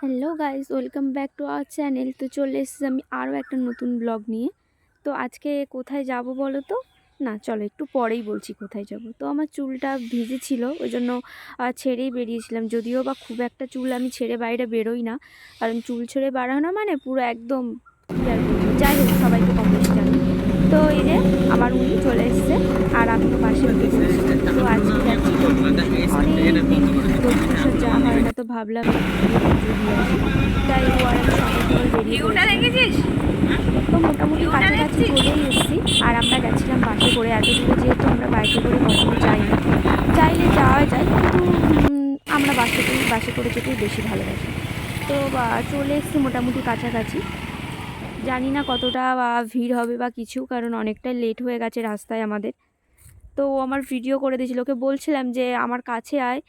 Hello guys, welcome back to our channel. তো চলে এসেছি আমি আরও একটা নতুন ব্লগ নিয়ে। তো আজকে কোথায় যাব বলো তো? না, চলো একটু পরেই বলছি কোথায় যাব। তো আমার চুলটা ভিজে ছিল, ওই জন্য ছেড়েই বেরিয়েছিলাম। যদিও বা খুব একটা চুল আমি ছেড়ে বাইরে বেরোই না। কারণ চুল ছেড়ে বাড়ানো মানে পুরো একদম যাই হোক সবাইকে কম জানি। তো এই যে, আমার উনি চলে এসছে, আর আমি তো পাশে তো আজকে অনেক দক্ষিণেশ্বর যাওয়া হয় না তো ভাবলাম। তাই ও আর আমি সকাল সকাল বেরিয়ে তো মোটামুটি কাছাকাছি চলেই এসেছি আর আমরা গেছিলাম বাসে করে। এত দূরে যেহেতু আমরা বাইকে করে কখনো যাই না চাইলে যাওয়া যায় কিন্তু আমরা বাসে করে বাসে করে যেতেই বেশি ভালোবাসি। তো বা চলে এসেছি মোটামুটি কাছাকাছি। জানি না কতটা ভিড় হবে বা কিছু কারণ অনেকটাই লেট হয়ে গেছে রাস্তায় আমাদের। তো ও আমার ভিডিও করে দিয়েছিল। ওকে বলছিলাম যে, আমার কাছে আয়।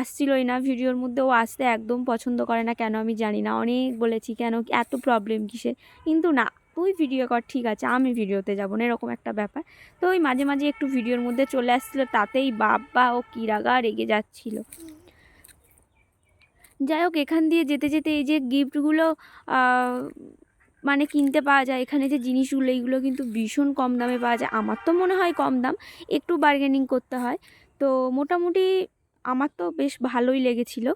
আসছিলই না ভিডিওর মধ্যে। ও আসতে একদম পছন্দ করে না। কেন আমি জানি না। অনেক বলেছি, কেন এত প্রবলেম কিসের? কিন্তু না, তুই ভিডিও কর, ঠিক আছে, আমি ভিডিওতে যাব না, এরকম একটা ব্যাপার। তো ওই মাঝে মাঝে একটু ভিডিওর মধ্যে চলে আসছিল, তাতেই বাবা ও কিরাগা রেগে যাচ্ছিল। যাই হোক, এখান দিয়ে যেতে যেতে এই যে গিফটগুলো মানে কিনতে পাওয়া যায়। এখানে যে জিনিসগুলো, এইগুলো কিন্তু ভীষণ কম দামে পাওয়া যায়। আমার তো মনে হয় কম দাম। একটু বার্গেনিং করতে হয়। তো মোটামুটি আমার তো বেশ ভালোই লেগেছিল।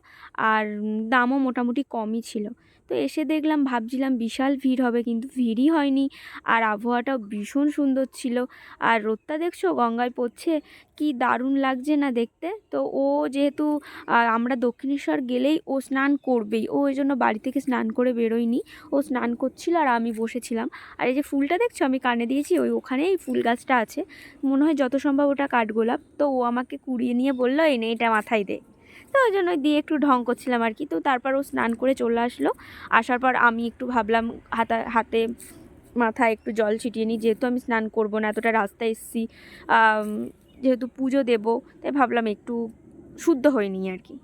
আর দামও মোটামুটি কমই ছিল। তো এসে দেখলাম, ভাবছিলাম বিশাল ভিড় হবে কিন্তু ভিড়ই হয়নি। আর আবহাওয়াটাও ভীষণ সুন্দর ছিল। আর রোদটা দেখছ? গঙ্গায় পড়ছে। কি দারুণ লাগছে না দেখতে? তো ও যেহেতু আমরা দক্ষিণেশ্বর গেলেই ও স্নান করবেই। ও ওই জন্য বাড়ি থেকে স্নান করে বেরোয়নি। ও স্নান করছিল আর আমি বসেছিলাম। আর এই যে ফুলটা দেখছ? আমি কানে দিয়েছি, ওই ওখানেই ফুল গাছটা আছে। মনে হয় যত সম্ভব ওটা কাঠগোলাপ। তো ও আমাকে কুড়িয়ে নিয়ে বলল এনে এটা মাথায় দে। তো ওই জন্য দিয়ে একটু ঢং করছিলাম আর কি। তো তারপর ও স্নান করে চলে আসলো। আসার পর আমি একটু ভাবলাম, হাতা, হাতে, মাথায় একটু জল ছিটিয়ে নিই। যেহেতু আমি স্নান করব না, এতটা রাস্তা এসেছি যেহেতু পুজো দেবো, তাই ভাবলাম একটু শুদ্ধ হয়ে নিই আর কি।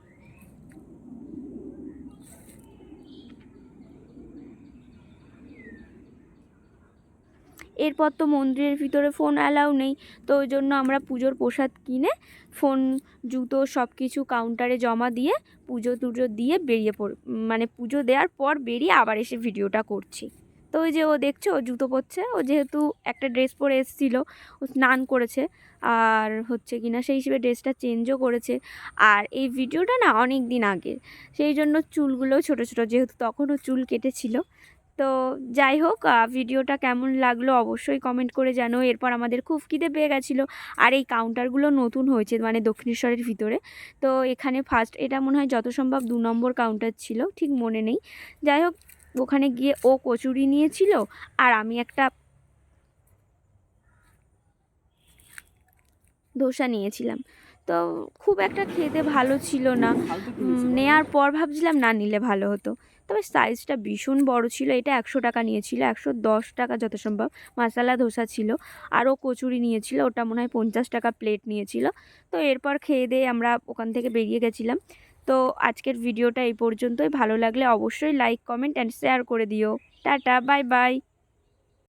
এরপর তো মন্দিরের ভিতরে ফোন অ্যালাউ নেই, তো ওই জন্য আমরা পুজোর প্রসাদ কিনে ফোন জুতো সব কিছু কাউন্টারে জমা দিয়ে পুজো টুজো দিয়ে বেরিয়ে পড় মানে পুজো দেওয়ার পর বেরিয়ে আবার এসে ভিডিওটা করছি। তো ওই যে ও দেখছ, ও জুতো পরছে, ও যেহেতু একটা ড্রেস পরে এসেছিল, ও স্নান করেছে, আর হচ্ছে কিনা সেই হিসেবে ড্রেসটা চেঞ্জও করেছে, আর এই ভিডিওটা না অনেক দিন আগে সেই জন্য চুলগুলো ছোট ছোট, যেহেতু তখনও চুল কেটেছিল তো যাই হোক ভিডিওটা কেমন লাগল অবশ্যই কমেন্ট করে জানো এরপর আমাদের খুব খিদে পেয়ে গেছিল। আর এই কাউন্টারগুলো নতুন হয়েছে মানে দক্ষিণেশ্বরের ভিতরে। তো এখানে ফার্স্ট এটা মনে হয় যত সম্ভব দু নম্বর কাউন্টার ছিল, ঠিক মনে নেই। যাই হোক, ওখানে গিয়ে ও কচুরি নিয়েছিল, আর আমি একটা ধোসা নিয়েছিলাম। তো খুব একটা খেতে ভালো ছিল না। নেয়ার পর ভাবছিলাম না নিলে ভালো হতো। তবে সাইজটা ভীষণ বড় ছিল এটা একশো টাকা নিয়েছিল একশো দশ টাকা যত সম্ভব মশালা ধোসা ছিল আরও কচুরি নিয়েছিল ওটা মনে হয় পঞ্চাশ টাকা প্লেট নিয়েছিল। তো এরপর খেয়ে দিয়ে আমরা ওখান থেকে বেরিয়ে গেছিলাম। তো আজকের ভিডিওটা এই পর্যন্তই। ভালো লাগলে অবশ্যই লাইক কমেন্ট অ্যান্ড শেয়ার করে দিও। Tata bye bye